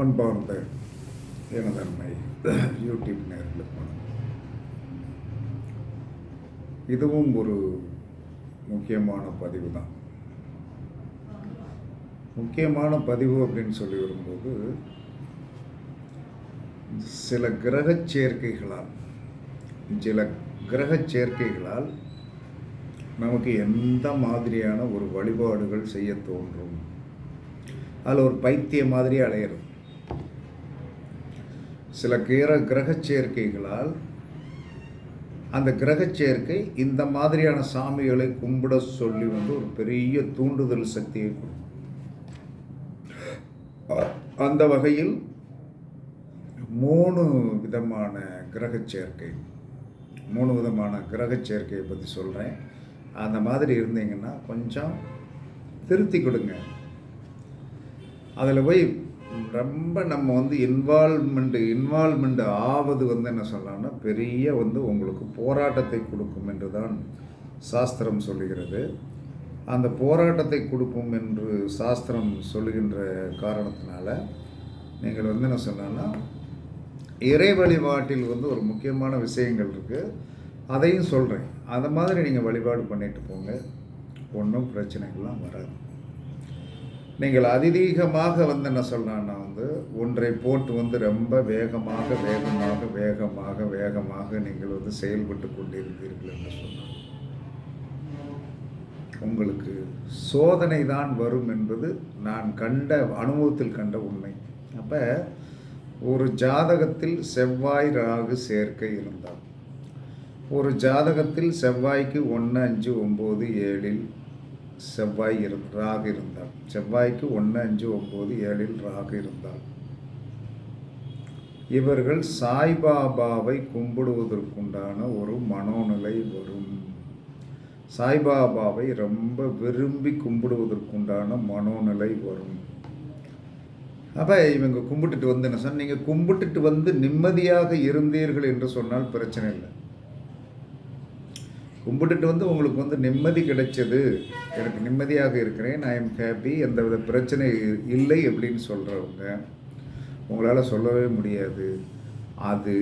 அன்பார்ந்த எனதன்மை யூடியூப் நேர்களுக்கு வணக்கம். இதுவும் ஒரு முக்கியமான பதிவு தான். முக்கியமான பதிவு அப்படின்னு சொல்லி வரும்போது சில கிரகச் சேர்க்கைகளால் சில கிரகச் சேர்க்கைகளால் நமக்கு எந்த மாதிரியான ஒரு வழிபாடுகள் செய்ய தோன்றும்? அதில் ஒரு பைத்திய மாதிரி அலையிறது. சில கிர கிரக சேர்க்கைகளால் அந்த கிரக சேர்க்கை இந்த மாதிரியான சாமிகளை கும்பிட சொல்லி வந்து ஒரு பெரிய தூண்டுதல் சக்தியை கொடுக்கும் அந்த வகையில் மூணு விதமான கிரக சேர்க்கை மூணு விதமான கிரகச் சேர்க்கையை பற்றி சொல்கிறேன் அந்த மாதிரி இருந்தீங்கன்னா கொஞ்சம் திருத்தி கொடுங்க. அதில் போய் ரொம்ப நம்ம வந்து இன்வால்மெண்ட்டு இன்வால்மெண்ட் ஆவது வந்து என்ன சொல்லலாம்னா பெரிய வந்து உங்களுக்கு போராட்டத்தை கொடுக்கும் என்று தான் சாஸ்திரம் சொல்லுகிறது. அந்த போராட்டத்தை கொடுக்கும் என்று சாஸ்திரம் சொல்லுகின்ற காரணத்தினால நீங்கள் வந்து என்ன சொல்லலாம்னா இறை வழிபாட்டில் வந்து ஒரு முக்கியமான விஷயங்கள் இருக்குது அதையும் சொல்கிறேன் அந்த மாதிரி நீங்கள் வழிபாடு பண்ணிட்டு போங்க. ஒன்றும் பிரச்சனைகள்லாம் வராது. நீங்கள் அதிதீகமாக வந்து என்ன சொல்லலான்னா வந்து ஒன்றை போட்டு வந்து ரொம்ப வேகமாக வேகமாக வேகமாக வேகமாக நீங்கள் வந்து செயல்பட்டு கொண்டிருந்தீர்கள் என்று சொன்னால் உங்களுக்கு சோதனை தான் வரும் என்பது நான் கண்ட அனுபவத்தில் கண்ட உண்மை. அப்போ ஒரு ஜாதகத்தில் செவ்வாய் ராகு சேர்க்கை இருந்தால் ஒரு ஜாதகத்தில் செவ்வாய்க்கு ஒன்று அஞ்சு ஒம்பது ஏழில் செவ்வாய் இரு ராகு இருந்தால் செவ்வாய்க்கு ஒன்று அஞ்சு ஒம்பது ஏழில் ராகு இருந்தால் இவர்கள் சாய்பாபாவை கும்பிடுவதற்குண்டான ஒரு மனோநிலை வரும். சாய்பாபாவை ரொம்ப விரும்பி கும்பிடுவதற்குண்டான மனோநிலை வரும். அப்போ இவங்க கும்பிட்டுட்டு வந்து என்ன சார் நீங்கள் கும்பிட்டுட்டு வந்து நிம்மதியாக இருந்தீர்கள் என்று சொன்னால் பிரச்சனை இல்லை. கும்பிட்டுட்டு வந்து உங்களுக்கு வந்து நிம்மதி கிடைச்சது. எனக்கு நிம்மதியாக இருக்கிறேன். ஐ எம் ஹாப்பி எந்தவித பிரச்சனை இல்லை அப்படின்னு சொல்கிறவங்க உங்களால் சொல்லவே முடியாது. அது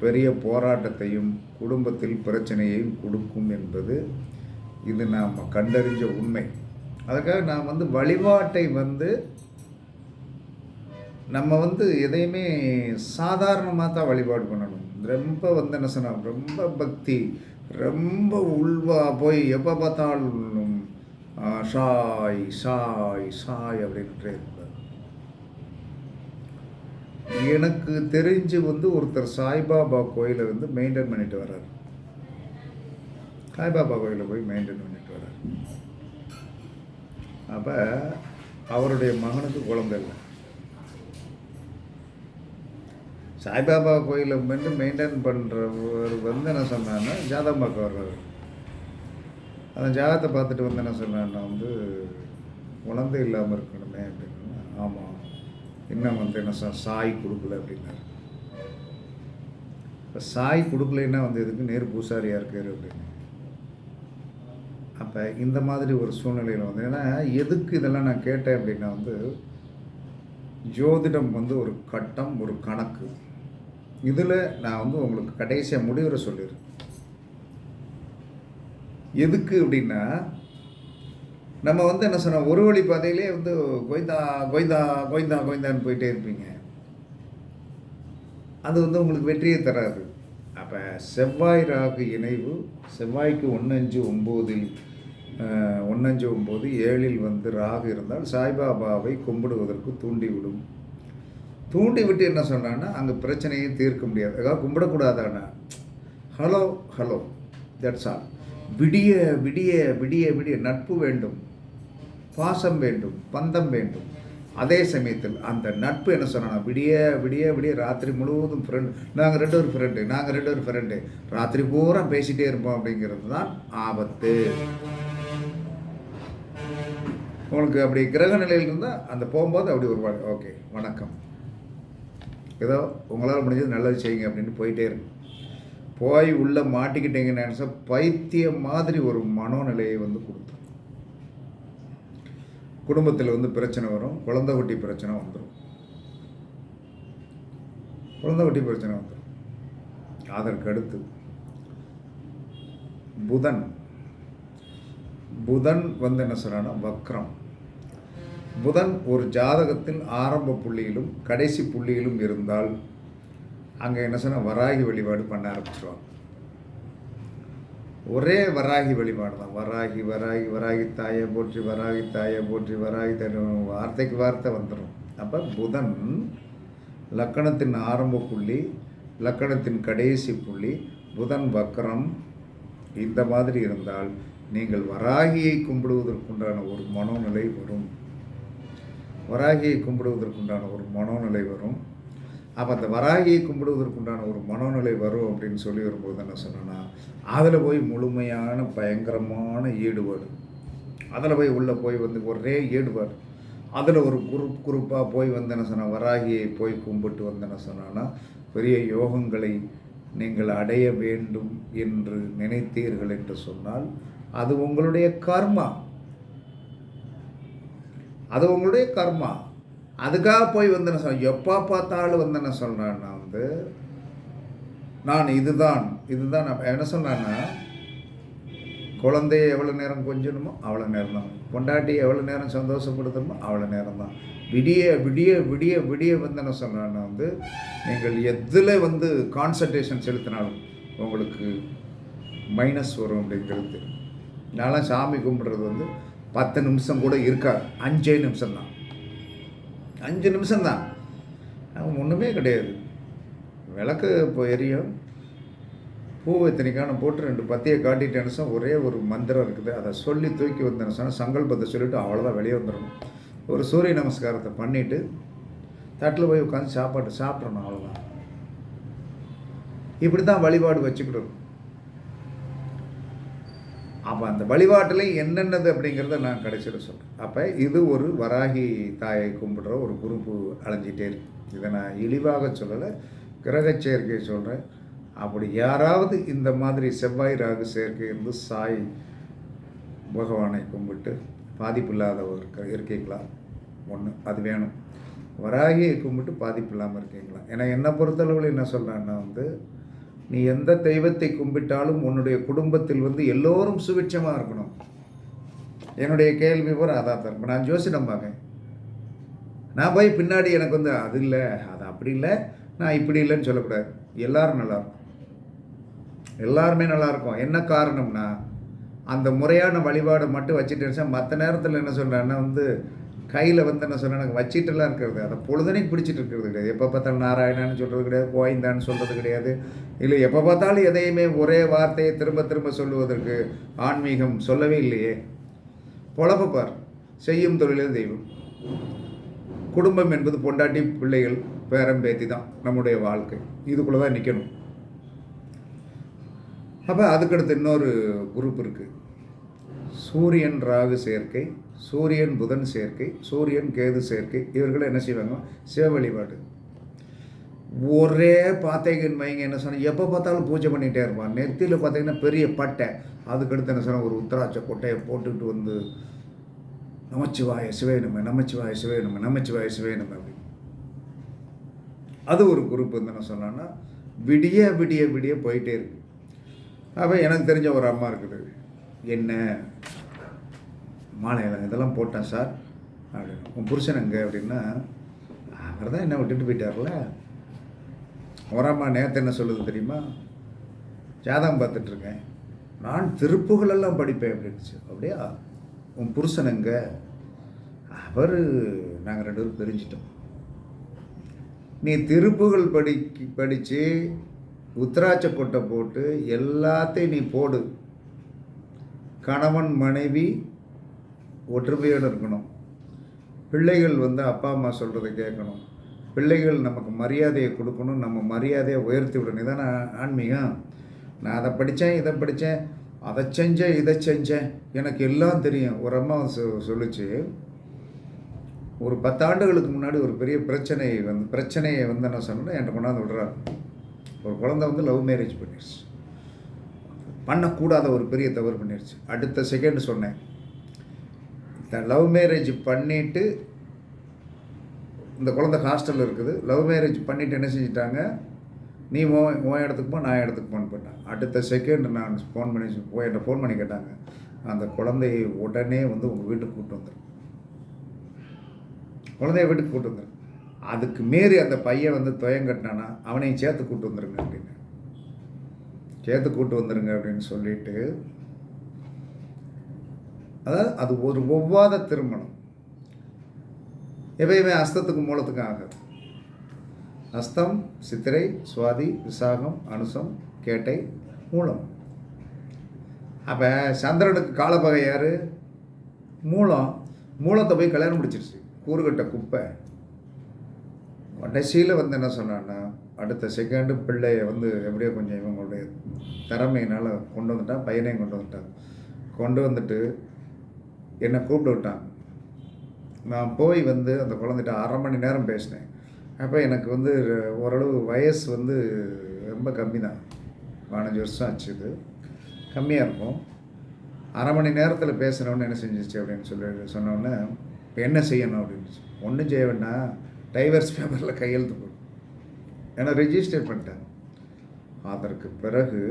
பெரிய போராட்டத்தையும் குடும்பத்தில் பிரச்சனையையும் கொடுக்கும் என்பது இது நாம் கண்டறிஞ்ச உண்மை. அதுக்காக நாம் வந்து வழிபாட்டை வந்து நம்ம வந்து எதையுமே சாதாரணமாக தான் வழிபாடு பண்ணணும். ரொம்ப வந்து என்ன சொன்னால் ரொம்ப பக்தி ரொம்ப உள்வா போய் எப்போ பார்த்தாலும் ஷாய் சாய் சாய் சாய் அப்படின்ட்டு இருப்பார். எனக்கு தெரிஞ்சு வந்து ஒருத்தர் சாய்பாபா கோயிலை வந்து மெயின்டைன் பண்ணிட்டு வர்றாரு. சாய்பாபா கோயிலில் போய் மெயின்டைன் பண்ணிட்டு வர்றார். அப்போ அவருடைய மகனுக்கு குழந்தை இல்லை. சாய்பாபா கோயிலை வந்து மெயின்டைன் பண்ணுறவர் வந்து என்ன சொன்னான்னா ஜாதகம் பார்க்க வர்றாரு. அந்த ஜாதகத்தை பார்த்துட்டு வந்து என்ன சொன்னான்னா வந்து குழந்தை இல்லாமல் இருக்கணுமே அப்படின்னா. ஆமாம் இன்னும் வந்து என்ன சொன்ன சாய் கொடுக்கல அப்படின்னாரு. இப்போ சாய் கொடுக்கலைன்னா வந்து எதுக்கு? நேர் பூசாரியாக இருக்காரு அப்படின்னு. அப்போ இந்த மாதிரி ஒரு சூழ்நிலையில் வந்து ஏன்னா எதுக்கு இதெல்லாம் நான் கேட்டேன் அப்படின்னா வந்து ஜோதிடம் வந்து ஒரு கட்டம் ஒரு கணக்கு. இதில் நான் வந்து உங்களுக்கு கடைசியாக முடிவுரை சொல்லிடுறேன். எதுக்கு அப்படின்னா நம்ம வந்து என்ன சொன்னோம் ஒரு வழி பாதையிலே வந்து கோய்ந்தா கோய்ந்தா கோய்ந்தா கோய்ந்தான்னு போயிட்டே இருப்பீங்க. அது வந்து உங்களுக்கு வெற்றியை தராது. அப்போ செவ்வாய் ராகு இணைவு செவ்வாய்க்கு ஒன்னஞ்சு ஒம்போதில் ஒன்னஞ்சு ஒம்பது ஏழில் வந்து ராகு இருந்தால் சாய்பாபாவை கும்பிடுவதற்கு தூண்டிவிடும். தூண்டி விட்டு என்ன சொன்னான்னா அங்கே பிரச்சனையை தீர்க்க முடியாது. அதாவது கும்பிடக்கூடாதானா ஹலோ ஹலோ தட்ஸ் ஆல் விடிய விடிய விடிய விடிய நட்பு வேண்டும் பாசம் வேண்டும் பந்தம் வேண்டும். அதே சமயத்தில் அந்த நட்பு என்ன சொன்னா விடிய விடிய விடிய ராத்திரி முழுவதும் ஃப்ரெண்டு நாங்கள் ரெண்டு ஒரு ஃப்ரெண்டு நாங்கள் ரெண்டு ஒரு ஃப்ரெண்டு ராத்திரி பூரா பேசிகிட்டே இருப்போம். அப்படிங்கிறது தான் ஆபத்து. உங்களுக்கு அப்படி கிரக நிலையில் இருந்தால் அந்த போகும்போது அப்படி ஒரு ஓகே வணக்கம். ஏதோ உங்களால் முடிஞ்சது நல்லது செய்யுங்க அப்படின்னு போயிட்டே இருக்கு. போய் உள்ளே மாட்டிக்கிட்டீங்கன்னு நினச்சா பைத்தியம் மாதிரி ஒரு மனோநிலையை வந்து கொடுத்தோம் குடும்பத்தில் வந்து பிரச்சனை வரும் குழந்தை குட்டி பிரச்சனை வந்துடும் குழந்தை குட்டி பிரச்சனை வந்துடும் அதற்கு அடுத்து புதன். புதன் வந்து என்ன சொல்கிறான்னா வக்ரம். புதன் ஒரு ஜாதகத்தின் ஆரம்ப புள்ளியிலும் கடைசி புள்ளியிலும் இருந்தால் அங்கே என்ன சொன்னால் வராகி வழிபாடு பண்ண ஆரம்பிச்சிருவாங்க. ஒரே வராகி வழிபாடு தான். வராகி வராகி வராகி தாயை போற்றி வராகி தாயை போற்றி வராகி தாயை வார்த்தைக்கு வார்த்தை வந்துடும் அப்போ புதன் லக்கணத்தின் ஆரம்ப புள்ளி லக்கணத்தின் கடைசி புள்ளி புதன் வக்கரம் இந்த மாதிரி இருந்தால் நீங்கள் வராகியை கும்பிடுவதற்குண்டான ஒரு மனோநிலை வரும். வராகியை கும்பிடுவதற்குண்டான ஒரு மனோநிலை வரும். அப்போ அந்த வராகியை கும்பிடுவதற்குண்டான ஒரு மனோநிலை வரும் அப்படின்னு சொல்லி வரும்போது என்ன சொன்னேன்னா அதில் போய் முழுமையான பயங்கரமான ஈடுபாடு. அதில் போய் உள்ளே போய் வந்து ஒரே ஈடுபாடு. அதில் ஒரு குரூப் குரூப்பாக போய் வந்து என்ன சொன்னால் வராகியை போய் கும்பிட்டு வந்து என்ன சொன்னான்னா பெரிய யோகங்களை நீங்கள் அடைய வேண்டும் என்று நினைத்தீர்கள் என்று சொன்னால் அது உங்களுடைய கர்மா. அது உங்களுடைய கர்மா. அதுக்காக போய் வந்து என்ன சொல் எப்போ பார்த்தாலும் வந்து என்ன சொல்கிறேன்னா வந்து நான் இதுதான் இதுதான் நான் என்ன சொன்னேன்னா குழந்தைய எவ்வளோ நேரம் கொஞ்சணுமோ அவ்வளோ நேரம் தான் பொண்டாட்டி எவ்வளோ நேரம் சந்தோஷப்படுத்தணுமோ அவ்வளோ நேரம் தான் விடிய விடிய விடிய விடிய வந்து என்ன சொல்கிறேன்னா வந்து நீங்கள் எதில் வந்து கான்சன்ட்ரேஷன் செலுத்தினாலும் உங்களுக்கு மைனஸ் வரும் அப்படிங்கிறது நான்லாம் சாமி கும்பிட்றது வந்து பத்து நிமிஷம் கூட இருக்காது. அஞ்சே நிமிஷம் தான் அஞ்சு நிமிஷம் தான் ஒன்றுமே கிடையாது. விளக்கு இப்போ எரியும். பூ எத்தனைக்கான போட்டு ரெண்டு பத்தியை காட்டிட்டேன்னு ஒரே ஒரு மந்திரம் இருக்குது. அதை சொல்லி தூக்கி வந்தேன்னு சொன்னால் சங்கல்பத்தை சொல்லிவிட்டு அவ்வளோதான் வெளியே வந்துடணும் ஒரு சூரிய நமஸ்காரத்தை பண்ணிவிட்டு தட்டில் போய் உட்காந்து சாப்பாட்டு சாப்பிட்றணும் அவ்வளோதான் இப்படி தான் வழிபாடு வச்சுக்கிடணும் அப்போ அந்த வழிபாட்டில் என்னென்னது அப்படிங்கிறத நான் கடைசியில் சொல்கிறேன் அப்போ இது ஒரு வராகி தாயை கும்பிடுற ஒரு குரூப்பு அலைஞ்சிட்டே இருக்கு. இதை நான் இழிவாக சொல்லலை கிரக சேர்க்கையை சொல்கிறேன் அப்படி யாராவது இந்த மாதிரி செவ்வாய் ராகு சேர்க்கை இருந்து சாய் பகவானை கும்பிட்டு பாதிப்பு இல்லாத ஒரு இருக்கீங்களா? ஒன்று அது வேணும். வராகியை கும்பிட்டு பாதிப்பு இல்லாமல் இருக்கீங்களா? ஏன்னா என்னை பொறுத்தளவில் என்ன சொல்கிறேன்னா வந்து நீ எந்த தெய்வத்தை கும்பிட்டாலும் உன்னுடைய குடும்பத்தில் வந்து எல்லோரும் சுபிட்சமாக இருக்கணும். என்னுடைய கேள்வி பூரா அதான் தான் இப்போ நான் ஜோசிடம் பார்க்கேன். நான் போய் பின்னாடி எனக்கு வந்து அது இல்லை அது அப்படி இல்லை நான் இப்படி இல்லைன்னு சொல்லக்கூடாது. எல்லாரும் நல்லா இருக்கும். எல்லாருமே நல்லா இருக்கும். என்ன காரணம்னா அந்த முறையான வழிபாடை மட்டும் வச்சுட்டு மற்ற நேரத்தில் என்ன சொல்கிறேன்னா வந்து கையில் வந்து என்ன சொல்கிறேன் எனக்கு வச்சிட்டுலாம் இருக்கிறது. அதை பொழுதனைக்கு பிடிச்சிட்டு இருக்கிறது கிடையாது. எப்போ பார்த்தாலும் நாராயணான்னு சொல்கிறது கிடையாது கோயந்தான்னு சொல்கிறது கிடையாது. இல்லை எப்போ பார்த்தாலும் எதையுமே ஒரே வார்த்தையை திரும்ப திரும்ப சொல்லுவதற்கு ஆன்மீகம் சொல்லவே இல்லையே. பொழப்பு பார். செய்யும் தொழிலே தெய்வம். குடும்பம் என்பது பொண்டாட்டி பிள்ளைகள் பேரம் பேத்தி தான் நம்முடைய வாழ்க்கை. இதுக்குள்ளே தான் நிற்கணும் அப்போ அதுக்கடுத்து இன்னொரு குரூப் இருக்குது சூரியன் ராகு சேர்க்கை சூரியன் புதன் சேர்க்கை சூரியன் கேது சேர்க்கை இவர்கள் என்ன செய்வாங்க? சிவ வழிபாடு. ஒரே பாத்தைகன் வைங்க என்ன சொன்னால் எப்போ பார்த்தாலும் பூஜை பண்ணிகிட்டே இருப்பான். நெத்தியில் பார்த்தீங்கன்னா பெரிய பட்டை. அதுக்கடுத்து என்ன சொன்னால் ஒரு உத்தராட்ச கொட்டையை போட்டுக்கிட்டு வந்து நமச்சிவாய சிவேனுமே நமச்சிவாய சிவேனுமே நமச்சிவாய சிவேனுமே அப்படி. அது ஒரு குரூப் வந்து என்ன சொன்னான்னா விடிய விடிய விடிய போயிட்டே இருக்கு. அப்போ எனக்கு தெரிஞ்ச ஒரு அம்மா இருக்குது. என்ன? மாலையில் இதெல்லாம் போட்டேன் சார். அப்படின்னு உன் புருஷன் எங்கே? அப்படின்னா அவர் தான் என்ன விட்டுட்டு போயிட்டார்ல. அவரம்மா நேற்று என்ன சொல்லுது தெரியுமா? ஜாதகம் பார்த்துட்ருக்கேன் நான் திருப்புகளெல்லாம் படிப்பேன் அப்படின்ச்சு அப்படியா? உன் புருஷன் எங்கே? அவர் நாங்கள் ரெண்டு பேரும் பிரிஞ்சிட்டோம் நீ திருப்புகள் படி படித்து உத்தராட்ச கொட்டை போட்டு எல்லாத்தையும் நீ போடு. கணவன் மனைவி ஒற்றுமையோடு இருக்கணும். பிள்ளைகள் வந்து அப்பா அம்மா சொல்கிறத கேட்கணும். பிள்ளைகள் நமக்கு மரியாதையை கொடுக்கணும். நம்ம மரியாதையை உயர்த்தி விடணும். இதானே ஆன்மீகம்? நான் அதை படித்தேன் இதை படித்தேன் அதை செஞ்சேன் இதை செஞ்சேன். எனக்கு எல்லாம் தெரியும். ஒரு அம்மா சொ ஒரு பத்தாண்டுகளுக்கு முன்னாடி ஒரு பெரிய பிரச்சனை வந்து பிரச்சனையை வந்து என்ன சொன்னேன் என்கிட்ட கொண்டாந்து விடுறாரு ஒரு குழந்தை வந்து லவ் மேரேஜ் பண்ணிடுச்சு. பண்ணக்கூடாத ஒரு பெரிய தவறு பண்ணிடுச்சு அடுத்த செகண்ட் சொன்னேன். லவ் மேரேஜ் பண்ணிவிட்டு இந்த குழந்தை ஹாஸ்டலில் இருக்குது. லவ் மேரேஜ் பண்ணிவிட்டு என்ன செஞ்சிட்டாங்க? நீ ஓ உன் இடத்துக்கு போ நான் இடத்துக்கு ஃபோன் பண்ணேன் அடுத்த செகண்ட் நான் ஃபோன் பண்ணி போய் என்கிட்ட ஃபோன் பண்ணி கேட்டாங்க. அந்த குழந்தையை உடனே வந்து உங்கள் வீட்டுக்கு கூப்பிட்டு வந்துடும் குழந்தைய வீட்டுக்கு கூப்பிட்டு வந்துடும் அதுக்கு மீறி அந்த பையன் வந்து துயங்கட்டினானா அவனையும் சேர்த்து கூப்பிட்டு வந்துருங்க அப்படின்னு. சேர்த்து கூப்பிட்டு வந்துருங்க அப்படின்னு சொல்லிட்டு அதாவது அது ஒரு ஒவ்வாத திருமணம். எப்பயுமே அஸ்தத்துக்கு மூலத்துக்கும் ஆகாது. அஸ்தம் சித்திரை சுவாதி விசாகம் அனுசம் கேட்டை மூலம். அப்போ சந்திரனுக்கு காலப்பகை யார்? மூலம். மூலத்தை போய் கல்யாணம் முடிச்சிருச்சு. கூறுகட்ட குப்பை. கடைசியில் வந்து என்ன சொன்னான்னா அடுத்த செகண்டு பிள்ளையை வந்து எப்படியோ கொஞ்சம் இவங்களுடைய திறமையினால் கொண்டு வந்துட்டான் பையனையும் கொண்டு வந்துட்டான் கொண்டு வந்துட்டு என்னை கூப்பிட்டு விட்டான். நான் போய் வந்து அந்த குழந்தைகிட்ட அரை மணி நேரம் பேசினேன். அப்போ எனக்கு வந்து ஓரளவு வயசு வந்து ரொம்ப கம்மி தான் பதினஞ்சு வருஷம் ஆச்சு இது. கம்மியாக இருக்கும். அரை மணி நேரத்தில் பேசுகிறவொன்னு என்ன செஞ்சிச்சு அப்படின்னு சொல்லி சொன்னோன்னே இப்போ என்ன செய்யணும் அப்படின்னு ஒன்றும் செய்ய வேண்டாம். டைவர்ஸ் பேப்பரில் கையெழுத்து போடும் ஏன்னா ரெஜிஸ்டர் பண்ணிட்டேன் அதற்கு பிறகு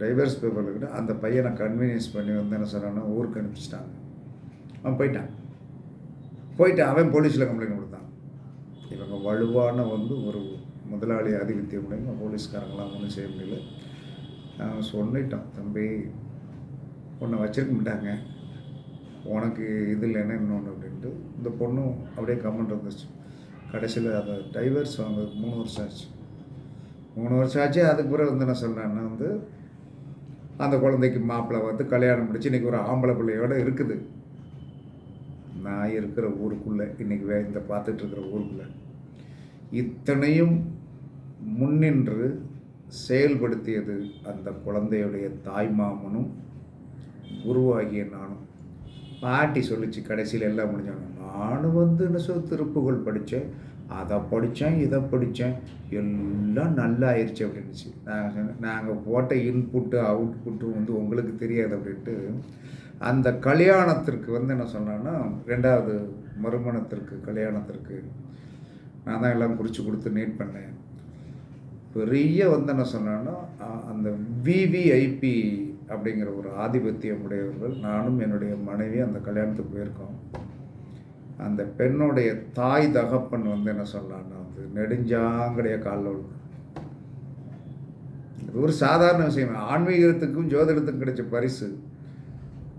டைவர்ஸ் பேப்பரில் கிட்ட அந்த பையனை கன்வீனியன்ஸ் பண்ணி வந்து என்ன சொன்னான்னா ஊருக்கு அனுப்பிச்சிட்டாங்க. அவன் போயிட்டான். போயிட்டு அவன் போலீஸில் கம்ப்ளைண்ட் கொடுத்தான். இவங்க வலுவான வந்து ஒரு முதலாளி ஆதிபத்தியம் முடியும் போலீஸ்காரங்களாம் ஒன்றும் செய்ய முடியல. நான் சொல்லிட்டான் தம்பி உன்னை வச்சிருக்க மாட்டாங்க. உனக்கு இது இல்லைன்னா இன்னொன்று அப்படின்ட்டு இந்த பொண்ணும் அப்படியே கமெண்ட் இருந்துச்சு கடைசியில் அதை டைவர்ஸ் வாங்குறதுக்கு மூணு வருஷம் ஆச்சு. மூணு வருஷம் ஆச்சு அதுக்கு பிறகு வந்து என்ன சொல்கிறேன்னா வந்து அந்த குழந்தைக்கு மாப்பிள்ளை வந்து கல்யாணம் முடிச்சு இன்றைக்கி ஒரு ஆம்பளை பிள்ளையோடு இருக்குது. நான் இருக்கிற ஊருக்குள்ளே இன்றைக்கி வே இந்த பார்த்துட்டு இருக்கிற ஊருக்குள்ளே இத்தனையும் முன்னின்று செயல்படுத்தியது அந்த குழந்தையுடைய தாய்மாமனும் குருவாகிய நானும். பாட்டி சொல்லிச்சு கடைசியில் எல்லாம் முடிஞ்சாங்க. நானும் வந்து என்ன திருப்புகள் படித்தேன் அதை படித்தேன் இதை படித்தேன் எல்லாம் நல்லா ஆயிடுச்சு அப்படின்னுச்சு. நாங்கள் சொன்னேன் நாங்கள் போட்ட இன்புட்டு அவுட்புட்டு வந்து உங்களுக்கு தெரியாது அப்படின்ட்டு அந்த கல்யாணத்திற்கு வந்து என்ன சொன்னேன்னா ரெண்டாவது மறுமணத்திற்கு கல்யாணத்திற்கு நான் தான் எல்லாம் குறித்து கொடுத்து நீட் பண்ணேன். பெரிய வந்து என்ன சொன்னேன்னா அந்த விவிஐபி அப்படிங்கிற ஒரு ஆதிபத்தியம் உடையவர்கள். நானும் என்னுடைய மனைவி அந்த கல்யாணத்துக்கு போயிருக்கோம். அந்த பெண்ணுடைய தாய் தகப்பன் வந்து என்ன சொன்னான்னா வந்து நெடுஞ்சாங்கடைய காலில் விழுந்து. இது ஒரு சாதாரண விஷயம். ஆன்மீகத்துக்கும் ஜோதிடத்துக்கும் கிடைச்ச பரிசு.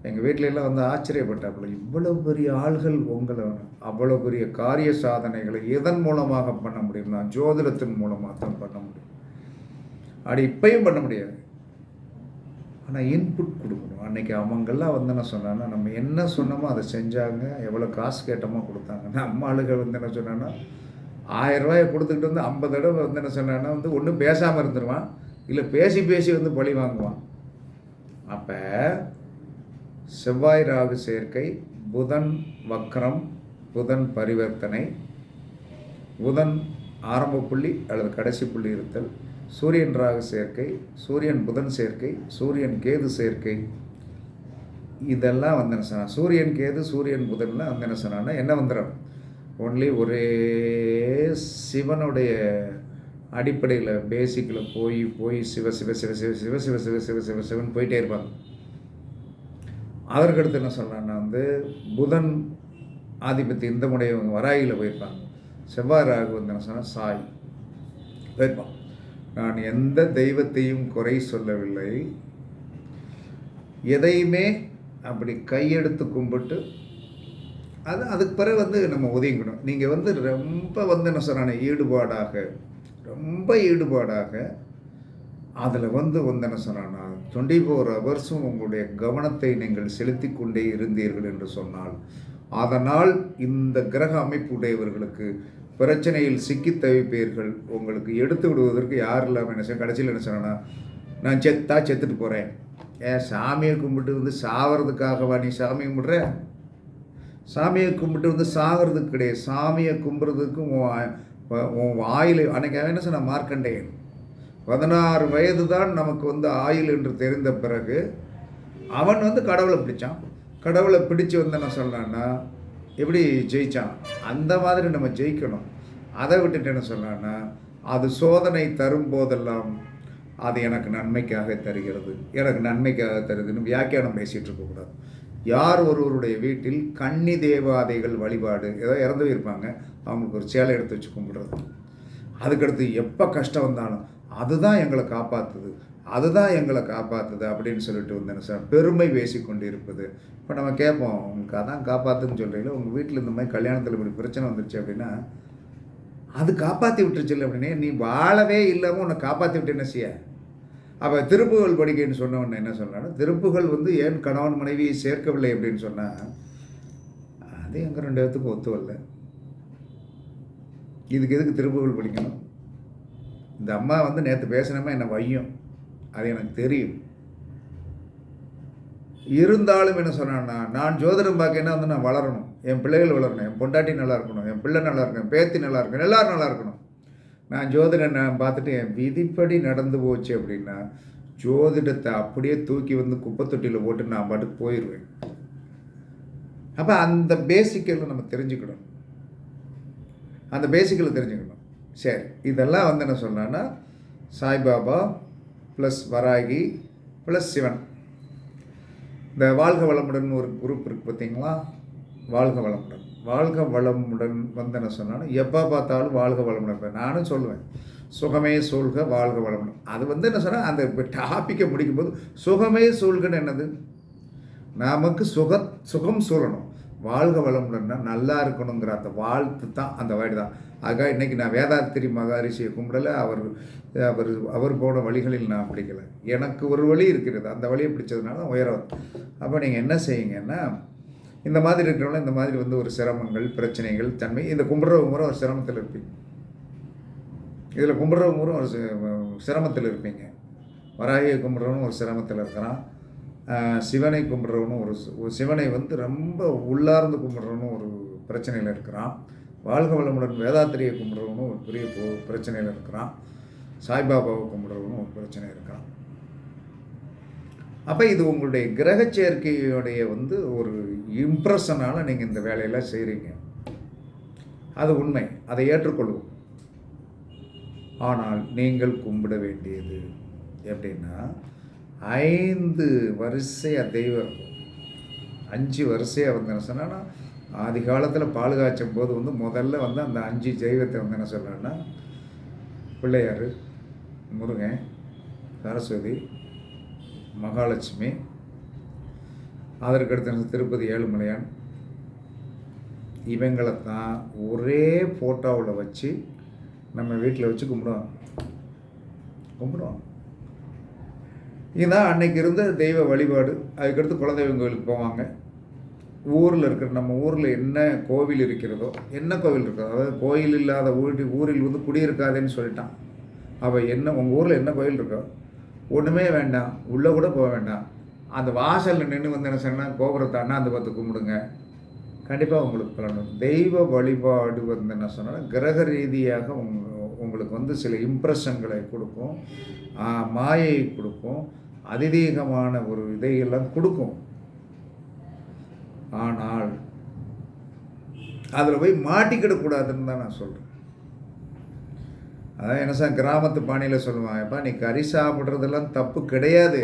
எங்கள் வீட்டிலலாம் வந்து ஆச்சரியப்பட்டாப்புல இவ்வளோ பெரிய ஆள்கள் உங்களை அவ்வளோ பெரிய காரிய சாதனைகளை எதன் மூலமாக பண்ண முடியும்னா ஜோதிடத்தின் மூலமாக தான் பண்ண முடியும். அப்படி இப்பையும் பண்ண முடியாது. ஆனால் இன்புட் கொடுக்கணும். அன்னைக்கு அவங்கெல்லாம் வந்து என்ன சொன்னாங்கன்னா நம்ம என்ன சொன்னோமோ அதை செஞ்சாங்க. எவ்வளோ காசு கேட்டோமோ கொடுத்தாங்க நம்ம ஆளுகள் வந்து என்ன சொன்னான்னா ஆயிரம் ரூபாயை கொடுத்துக்கிட்டு வந்து ஐம்பது தடவை வந்து என்ன சொன்னான்னா வந்து ஒன்றும் பேசாமல் இருந்துருவான். இல்லை பேசி பேசி வந்து பழி வாங்குவான். அப்போ செவ்வாய் ராகு சேர்க்கை புதன் வக்ரம் புதன் பரிவர்த்தனை புதன் ஆரம்ப புள்ளி அல்லது கடைசி புள்ளி இருத்தல் சூரியன் ராகு சேர்க்கை சூரியன் புதன் சேர்க்கை சூரியன் கேது சேர்க்கை இதெல்லாம் வந்து என்ன சொன்னா சூரியன் கேது சூரியன் புதன்லாம் வந்து என்ன சொன்னான்னா என்ன வந்துடும் ஒன்லி ஒரே சிவனுடைய அடிப்படையில் பேசிக்கில் போய் போய் சிவ சிவ சிவ சிவ சிவ சிவ சிவ சிவ சிவ சிவன் போயிட்டே இருப்பாங்க அதற்கடுத்து என்ன சொல்கிறான்னா வந்து புதன் ஆதிபத்தி இந்த முடையவங்க வராயில் போயிருப்பாங்க செவ்வாய் ராகு வந்து என்ன சொன்னால் சாய் போயிருப்பான் நான் எந்த தெய்வத்தையும் குறை சொல்லவில்லை. எதையுமே அப்படி கையெடுத்து கும்பிட்டு அது அதுக்கு பிறகு வந்து நம்ம ஒதுங்கணும் நீங்கள் வந்து ரொம்ப வந்து என்ன சொன்னானே ஈடுபாடாக ரொம்ப ஈடுபாடாக அதில் வந்து வந்து என்ன சொன்னான்னா டுவெண்ட்டி ஃபோர் ஹவர்ஸும் உங்களுடைய கவனத்தை நீங்கள் செலுத்தி கொண்டே இருந்தீர்கள் என்று சொன்னால் அதனால் இந்த கிரக அமைப்புடையவர்களுக்கு பிரச்சனையில் சிக்கி தவிப்பீர்கள். உங்களுக்கு எடுத்து விடுவதற்கு யார் இல்லாமல் என்ன செய்ய கடைசியில் என்ன சொன்னா நான் செத்தா செத்துட்டு போகிறேன் ஏன் சாமியை கும்பிட்டு வந்து சாகிறதுக்காகவா நீ சாமி கும்பிட்ற? சாமியை கும்பிட்டு வந்து சாகிறதுக்கு கிடையாது. சாமியை கும்பிட்றதுக்கு உன் ஆயில் அன்னைக்கு என்ன சொன்ன மார்க்கண்டேயன். பதினாறு வயது தான் நமக்கு வந்து ஆயுள் என்று தெரிந்த பிறகு அவன் வந்து கடவுளை பிடிச்சான். கடவுளை பிடிச்சு வந்து என்ன சொன்னான்னா எப்படி ஜெயித்தான் அந்த மாதிரி நம்ம ஜெயிக்கணும். அதை விட்டுட்டு என்ன சொன்னான்னா அது சோதனை தரும் போதெல்லாம் அது எனக்கு நன்மைக்காக தருகிறது. எனக்கு நன்மைக்காக தருதுன்னு வியாக்கியானம் பேசிகிட்டு இருக்கக்கூடாது யார் ஒருவருடைய வீட்டில் கன்னி தேவாதைகள் வழிபாடு ஏதோ இறந்து போயிருப்பாங்க. அவங்களுக்கு ஒரு சேலை எடுத்து வச்சு கும்பிடுறது. அதுக்கடுத்து எப்போ கஷ்டம் வந்தாலும் அதுதான் எங்களை காப்பாற்றுது அதுதான் எங்களை காப்பாற்றுது அப்படின்னு சொல்லிட்டு வந்தேன் சார் பெருமை பேசி கொண்டு இருப்பது இப்போ நம்ம கேட்போம் உங்களுக்கு அதான் காப்பாற்றுன்னு சொல்கிறீங்களா உங்கள் வீட்டில் இந்த மாதிரி கல்யாணத்தில் இப்படி பிரச்சனை வந்துருச்சு அப்படின்னா அது காப்பாற்றி விட்டுருச்சு அப்படின்னே நீ வாழவே இல்லாமல் உன்னை காப்பாற்றி விட்டு செய்ய? அப்போ திருப்புகள் படிக்கைன்னு சொன்ன என்ன சொன்னாலும் திருப்புகள் வந்து ஏன் கணவன் மனைவியை சேர்க்கவில்லை? அப்படின்னு சொன்னால் அது எங்கள் ரெண்டு பேர்த்துக்கும் ஒத்து வரல. இதுக்கு எதுக்கு திருப்புகள் படிக்கணும்? இந்த அம்மா வந்து நேற்று பேசினமே என்னை வையும். அது எனக்கு தெரியும். இருந்தாலும் என்ன சொன்னான்னா நான் ஜோதிடம் பார்க்கன்னா வந்து நான் வளரணும். என் பிள்ளைகள் வளரணும். என் பொண்டாட்டி நல்லா இருக்கணும். என் பிள்ளை நல்லா இருக்கணும். பேத்தி நல்லா இருக்கணும். எல்லாரும் நல்லா இருக்கணும். நான் ஜோதிடம் நான் பார்த்துட்டு என் விதிப்படி நடந்து போச்சு அப்படின்னா ஜோதிடத்தை அப்படியே தூக்கி வந்து குப்பை தொட்டியில் போட்டு நான் பாட்டுக்கு போயிடுவேன். அப்போ அந்த பேசிக்கில் நம்ம தெரிஞ்சுக்கணும். அந்த பேசிக்கில் தெரிஞ்சுக்கணும். சரி இதெல்லாம் வந்து என்ன சொன்னான்னா சாய்பாபா ப்ளஸ் வராகி ப்ளஸ் சிவன் இந்த வாழ்க வளமுடன் ஒரு குரூப் இருக்குது பார்த்தீங்களா? வாழ்க வளமுடன். வாழ்க வளமுடன் வந்து என்ன சொன்னாலும் எப்போ பார்த்தாலும் வாழ்க வளமுடன் நானும் சொல்லுவேன் சுகமே சூழ்க வாழ்க வளமுடன். அது வந்து என்ன சொன்னால் அந்த டாப்பிக்கை முடிக்கும்போது சுகமே சூழ்கன்னு என்னது? நமக்கு சுக சுகம் சூழணும் வாழ்க வளமுடன்னா நல்லா இருக்கணுங்கிற அந்த வாழ்த்து தான் அந்த வழி தான். ஆக இன்றைக்கி நான் வேதாத்திரி மகாரிஷியை கும்பிடலை அவர் அவர் அவர் போன வழிகளில் நான் பிடிக்கலை. எனக்கு ஒரு வழி இருக்கிறது அந்த வழியை பிடிச்சதுனால தான் உயரம் அப்போ நீங்கள் என்ன செய்யுங்கன்னா இந்த மாதிரி இருக்கிறவங்களும் இந்த மாதிரி வந்து ஒரு சிரமங்கள் பிரச்சனைகள் தன்மை இந்த கும்பிட்றவங்க ஒரு சிரமத்தில் இருப்பீங்க. இதில் கும்பிட்றவங்க ஒரு சிரமத்தில் இருப்பீங்க. வராகியை கும்பிட்றவனும் ஒரு சிரமத்தில் இருக்கிறான். சிவனை கும்பிட்றவனும் ஒரு சிவனை வந்து ரொம்ப உள்ளார்ந்து கும்பிட்றவனும் ஒரு பிரச்சனையில் இருக்கிறான். வாழ்க வளமுடன் வேதாத்திரியை கும்பிட்றவனும் ஒரு பெரிய பிரச்சனையில் இருக்கிறான். சாய்பாபாவை கும்பிட்றவனும் ஒரு பிரச்சனை இருக்கான் அப்போ இது உங்களுடைய கிரக சேர்க்கையுடைய வந்து ஒரு இம்ப்ரெஷனால் நீங்கள் இந்த வேலையெல்லாம் செய்கிறீங்க அது உண்மை. அதை ஏற்றுக்கொள்வோம். ஆனால் நீங்கள் கும்பிட வேண்டியது எப்படின்னா ஐந்து வரிசையாக தெய்வம் இருக்கும் அஞ்சு வரிசையாக வந்து என்ன சொன்னா ஆதி காலத்தில் பால் காய்ச்சும் போது வந்து முதல்ல வந்து அந்த அஞ்சு தெய்வத்தை வந்து என்ன சொல்கிறேன்னா பிள்ளையார் முருகன் சரஸ்வதி மகாலட்சுமி அதற்கடுத்து திருப்பதி ஏழுமலையான். இவங்களை தான் ஒரே ஃபோட்டோவில் வச்சு நம்ம வீட்டில் வச்சு கும்பிடுவோம் கும்பிடுவோம் இதுதான் அன்னைக்கு இருந்த தெய்வ வழிபாடு. அதுக்கடுத்து குலதெய்வம் கோயிலுக்கு போவாங்க. ஊரில் இருக்கிற நம்ம ஊரில் என்ன கோவில் இருக்கிறதோ என்ன கோவில் இருக்கிறதோ அதாவது கோயில் இல்லாத ஊட்டி ஊரில் வந்து குடியிருக்காதேன்னு சொல்லிட்டான். அவள் என்ன உங்கள் ஊரில் என்ன கோயில் இருக்கோ ஒன்றுமே வேண்டாம் உள்ளே கூட போக வேண்டாம். அந்த வாசலில் நின்று வந்து என்ன சொன்னால் கோபுரத்தை அண்ணாந்து பார்த்து கும்பிடுங்க. கண்டிப்பாக உங்களுக்கு பலனும் தெய்வ வழிபாடு வந்து என்ன சொன்னால் கிரக ரீதியாக உங்க உங்களுக்கு வந்து சில இம்ப்ரெஷன்களை கொடுக்கும். மாயை கொடுக்கும். அதிதீகமான ஒரு இதையெல்லாம் கொடுக்கும். ஆனால் அதில் போய் மாட்டிக்கிடக்கூடாதுன்னு தான் நான் சொல்கிறேன் அதான் என்ன சார் கிராமத்து பாணியில் சொல்லுவாங்கப்பா நீ கறி சாப்பிட்றதெல்லாம் தப்பு கிடையாது.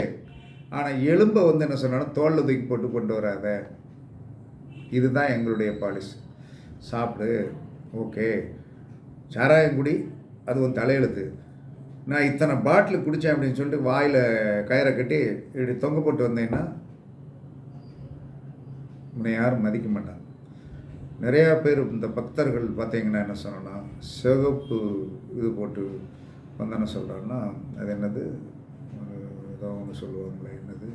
ஆனால் எலும்பை வந்து என்ன சொன்னாலும் தோல்ல தூக்கி போட்டு கொண்டு வராத. இதுதான் எங்களுடைய பாலிசி சாப்பிடு. ஓகே. சாராயம் குடி. அது உன் தலையெழுத்து. நான் இத்தனை பாட்டில் குடித்தேன் அப்படின்னு சொல்லிட்டு வாயில் கயிறை கட்டி இப்படி தொங்க போட்டு வந்தேன்னா உன்னை யாரும் மதிக்க மாட்டாங்க. நிறையா பேர் இந்த பக்தர்கள் பார்த்தீங்கன்னா என்ன சொன்னோன்னா சிவப்பு இது போட்டு வந்தேன்னு சொல்கிறாங்கன்னா அது என்னது? ஏதோ ஒன்று சொல்லுவாங்களே என்னது?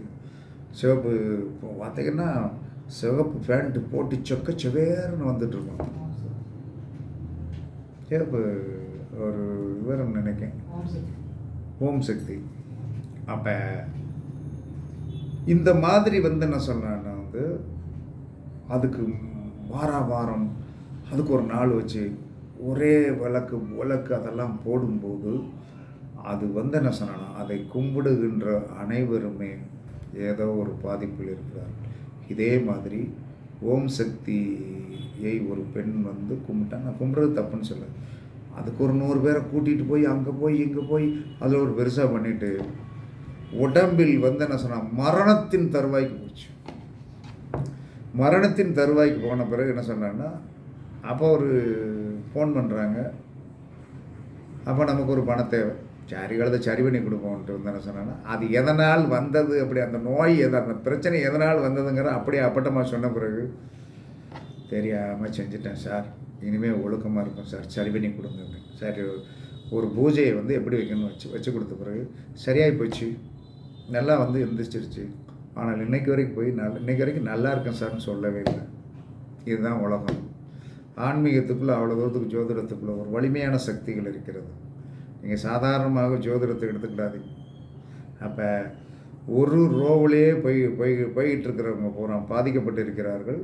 சிவப்பு இப்போ பார்த்தீங்கன்னா சிவப்பு பேண்ட்டு போட்டு சொக்க செவேர்னு வந்துட்டுருக்கோம் சிவப்பு ஒரு விவரம் நினைக்கேன் ஓம் சக்தி. அப்போ இந்த மாதிரி வந்து என்ன சொன்னேன்னா வந்து அதுக்கு வாரா வாரம் அதுக்கு ஒரு நாள் வச்சு ஒரே விளக்கு விளக்கு அதெல்லாம் போடும்போது அது வந்து என்ன சொன்னா அதை கும்பிடுகின்ற அனைவருமே ஏதோ ஒரு பாதிப்பில் இருக்கிறார் இதே மாதிரி ஓம் சக்தியை ஒரு பெண் வந்து கும்பிட்டா நான் கும்பிட்றது தப்புன்னு சொல்ல அதுக்கு ஒரு நூறு பேரை கூட்டிகிட்டு போய் அங்கே போய் இங்கே போய் அதில் ஒரு பெருசாக பண்ணிவிட்டு உடம்பில் வந்து என்ன சொன்னால் மரணத்தின் தருவாய்க்கு போச்சு. மரணத்தின் தருவாய்க்கு போன பிறகு என்ன சொன்னான்னா அப்போ ஒரு ஃபோன் பண்ணுறாங்க அப்போ நமக்கு ஒரு பண தேவை. சரி கழுத சரி பண்ணி கொடுப்போம்ன்ட்டு வந்து என்ன சொன்னான்னா அது எதனால் வந்தது அப்படி அந்த நோய் எதை அந்த பிரச்சனை எதனால் வந்ததுங்கிற அப்படியே அப்பட்டமாக சொன்ன பிறகு தெரியாமல் செஞ்சுட்டேன் சார். இனிமேல் ஒழுக்கமாக இருக்கும் சார். சரி பண்ணி கொடுங்க அப்படின்னு. சரி ஒரு பூஜையை வந்து எப்படி வைக்கணும்னு வச்சு வச்சு கொடுத்த பிறகு சரியாகி போச்சு. நல்லா வந்து எந்திரிச்சிருச்சு. ஆனால் இன்றைக்கு வரைக்கும் போய் நல்ல இன்னைக்கு வரைக்கும் நல்லா இருக்கேன் சார்னு சொல்லவே இல்லை. இதுதான் உலகம். ஆன்மீகத்துக்குள்ளே அவ்வளோ தூரத்துக்கு ஜோதிடத்துக்குள்ளே ஒரு வலிமையான சக்திகள் இருக்கிறது. நீங்கள் சாதாரணமாக ஜோதிடத்தை எடுத்துக்கிடாதீங்க. அப்போ ஒரு ரோவிலேயே போய் போய் போய்கிட்டு இருக்கிறவங்க பூரா பாதிக்கப்பட்டு இருக்கிறார்கள்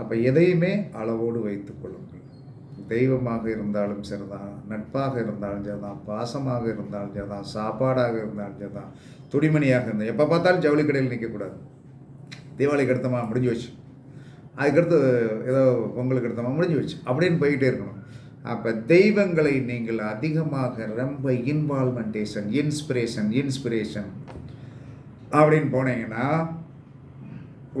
அப்போ எதையுமே அளவோடு வைத்துக் கொள்ளுங்கள். தெய்வமாக இருந்தாலும் சரிதான் நட்பாக இருந்தாலும் சரிதான் பாசமாக இருந்தாலும் சரிதான் சாப்பாடாக இருந்தாலும் சரிதான் துணிமணியாக இருந்தால் எப்போ பார்த்தாலும் ஜவுளி கடையில் நிற்கக்கூடாது தீபாவளிக்கு எடுத்தமா முடிஞ்சு வச்சு அதுக்கடுத்து ஏதோ பொங்கலுக்கு எடுத்தமா முடிஞ்சு வச்சு அப்படின்னு போய்கிட்டே இருக்கணும். அப்போ தெய்வங்களை நீங்கள் அதிகமாக ரொம்ப இன்வால்மெண்டேஷன் இன்ஸ்பிரேஷன் இன்ஸ்பிரேஷன் அப்படின்னு போனீங்கன்னா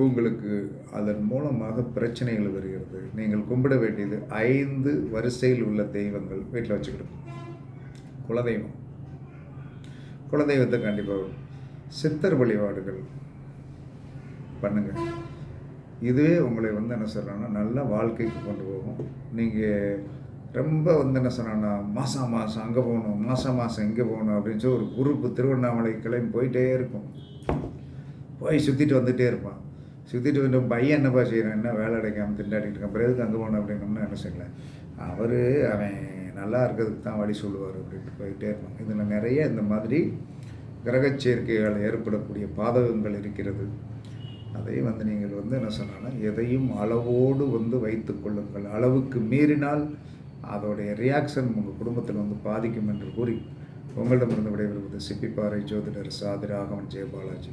உங்களுக்கு அதன் மூலமாக பிரச்சனைகள் வருகிறது. நீங்கள் கும்பிட வேண்டியது ஐந்து வரிசையில் உள்ள தெய்வங்கள் வீட்டில் வச்சுக்கிடும் குலதெய்வம். குலதெய்வத்தை கண்டிப்பாக சித்தர் வழிபாடுகள் பண்ணுங்கள் இதுவே உங்களை வந்து என்ன சொல்கிறேன்னா நல்ல வாழ்க்கைக்கு கொண்டு போகும். நீங்கள் ரொம்ப வந்து என்ன சொன்னா மாதம் மாதம் அங்கே போகணும் மாதம் மாதம் இங்கே போகணும் அப்படின்னு சொல்லி ஒரு குரூப்பு திருவண்ணாமலை கிளம்பி போயிட்டே இருக்கும். போய் சுற்றிட்டு வந்துகிட்டே இருப்பான். சுற்றிட்டு வந்து பையன் என்னப்பா செய்கிறான் என்ன வேலை கிடைக்காம திண்டாடிட்டு இருக்கான்? பிறகு அங்கே போகணும் அப்படின்னோம்னா என்ன செய்யல? அவர் அவன் நல்லா இருக்கிறதுக்கு தான் வழி சொல்லுவார் அப்படின்ட்டு போயிட்டே இருப்பாங்க. இதில் நிறைய இந்த மாதிரி கிரகச் சேர்க்கைகள் ஏற்படக்கூடிய பாதகங்கள் இருக்கிறது. அதை வந்து நீங்கள் வந்து என்ன சொன்னா எதையும் அளவோடு வந்து வைத்து கொள்ளுங்கள். அளவுக்கு மீறினால் அதோடைய ரியாக்ஷன் உங்கள் குடும்பத்தில் வந்து பாதிக்கும் என்று கூறி உங்களிடமிருந்து விடைபெறுவது சிப்பிப்பாறை ஜோதிடர் சாதி ராகவன் ஜெயபாலாஜி.